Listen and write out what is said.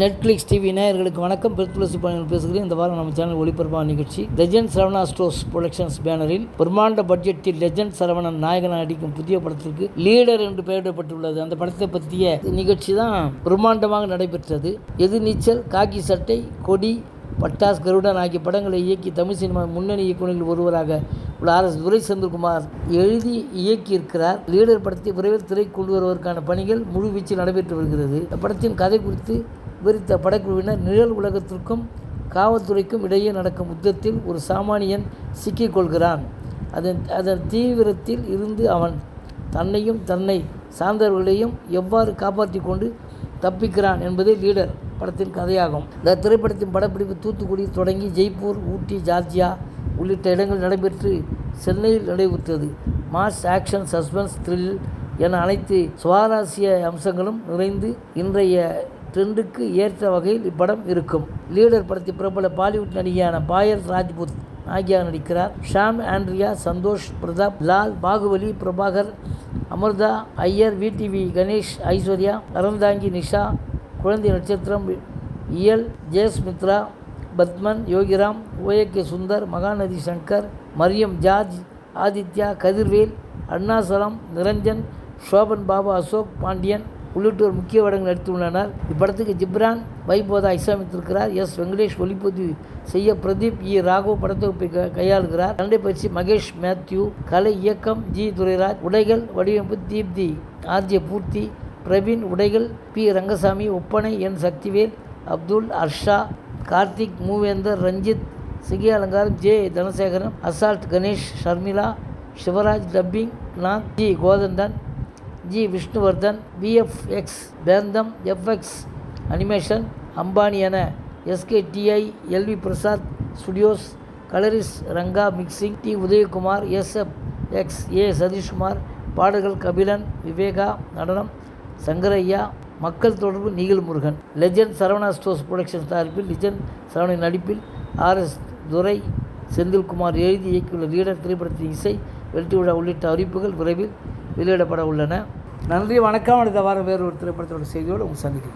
Netflix TV நேயர்களுக்கு வணக்கம். பிரித்துளசி பயணிகள் பேசுகிறேன். இந்த வாரம் நம்ம சேனல் ஒளிபரப்பான நிகழ்ச்சி. லெஜண்ட் சரவணா ஸ்டோர்ஸ் ப்ரொடக்ஷன்ஸ் பேனரில் பிரம்மாண்ட பட்ஜெட்டில் லெஜண்ட் சரவணன் நாயகன் நடிக்கும் புதிய படத்திற்கு லீடர் என்று பெயரிடப்பட்டுள்ளது. அந்த படத்தை பற்றிய நிகழ்ச்சி தான் பிரம்மாண்டமாக நடைபெற்றது. எது நீச்சல் காக்கி சட்டை கொடி பட்டாஸ் கருடன் ஆகிய படங்களை இயக்கி தமிழ் சினிமா முன்னணி இயக்குநர்கள் ஒருவராக உள்ள ஆர் எஸ் துரை செந்தில்குமார் எழுதி இயக்கியிருக்கிறார். லீடர் படத்தை விரைவில் திரைக்கு கொண்டு வருவதற்கான பணிகள் முழுவீச்சில் நடைபெற்று வருகிறது. படத்தின் கதை குறித்து விவரித்த படக்குழுவினர் நிழல் உலகத்திற்கும் காவல்துறைக்கும் இடையே நடக்கும் யுத்தத்தில் ஒரு சாமானியன் சிக்கிக் கொள்கிறான். அதன் அதன் தீவிரத்தில் இருந்து அவன் தன்னையும் தன்னை சார்ந்தவர்களையும் எவ்வாறு காப்பாற்றி கொண்டு தப்பிக்கிறான் என்பதே லீடர் படத்தின் கதையாகும். இந்த திரைப்படத்தின் படப்பிடிப்பு தூத்துக்குடி தொடங்கி ஜெய்ப்பூர் ஊட்டி ஜார்ஜியா உள்ளிட்ட இடங்கள் நடைபெற்று சென்னையில் நடைபெற்றது. மாஸ் ஆக்ஷன் சஸ்பென்ஸ் த்ரில் என அனைத்து சுவாரஸ்ய அம்சங்களும் நிறைந்து இன்றைய ட்ரெண்டுக்கு ஏற்ற வகையில் இப்படம் இருக்கும். லீடர் படத்தில் பிரபல பாலிவுட் நடிகையான பாயல் ராஜ்புத் நாயகியாக நடிக்கிறார். ஷாம் ஆண்ட்ரியா சந்தோஷ் பிரதாப் லால் பாகுபலி பிரபாகர் அமிர்தா ஐயர் விடிவி கணேஷ் ஐஸ்வர்யா அறந்தாங்கி நிஷா குழந்தை நட்சத்திரம் இயல் ஜெயஸ்மித்ரா பத்மன் யோகிராம் ஓஏகே சுந்தர் மகாநதி சங்கர் மரியம் ஜார்ஜ் ஆதித்யா கதிர்வேல் அருணாசலம் நிரஞ்சன் சோபன் பாபா அசோக் பாண்டியன் உள்ளிட்டோர் முக்கிய வடங்கள் நடித்துள்ளனர் இப்படத்துக்கு ஜிப்ரான் வைபோதா இசையமைத்திருக்கிறார். எஸ் வெங்கடேஷ் ஒளிப்பதிவு செய்ய பிரதீப் இ. ராகவ் படத்தொகுப்பை கையாளுகிறார். சண்டை பயிற்சி மகேஷ் மேத்யூ கலை இயக்கம் ஜி. துரைராஜ் உடைகள் வடிவமைப்பு தீப்தி ஆர்ஜே பூர்த்தி பிரவீன் உடைகள் பி. ரங்கசாமி ஒப்பனை என். சக்திவேல் அப்துல் அர்ஷா கார்த்திக் மூவேந்தர் ரஞ்சித் சிகி அலங்காரம் J. Dhanasekaran assault Ganesh Sharmila Sivaraj dubbing Nag G. Kothandan G. Vishnuvardhan VFX Phantom FX animation Ambani என SK DI LV Prasad studios colourist Ranga mixing T. Udhayakumar SFX. A. Satheeshkumar பாடல்கள் கபிலன் விவேகா நடனம் சங்கரையா மக்கள் தொடர்பு Nikil Murugan Legend Saravana Stores production தயாரிப்பில் Legend Saravanan நடிப்பில் RS துரை செந்தில்குமார் எழுதி இயக்கியுள்ள leader திரைப்படத்தின் இசை வெற்றி விழா உள்ளிட்ட அறிவிப்புகள் விரைவில் வெளியிடப்பட உள்ளன. நன்றி வணக்கம். அடுத்த வாரம் வேறு ஒரு திரைப்படத்தோட செய்தியோடு உங்கள் சந்திக்கிறேன்.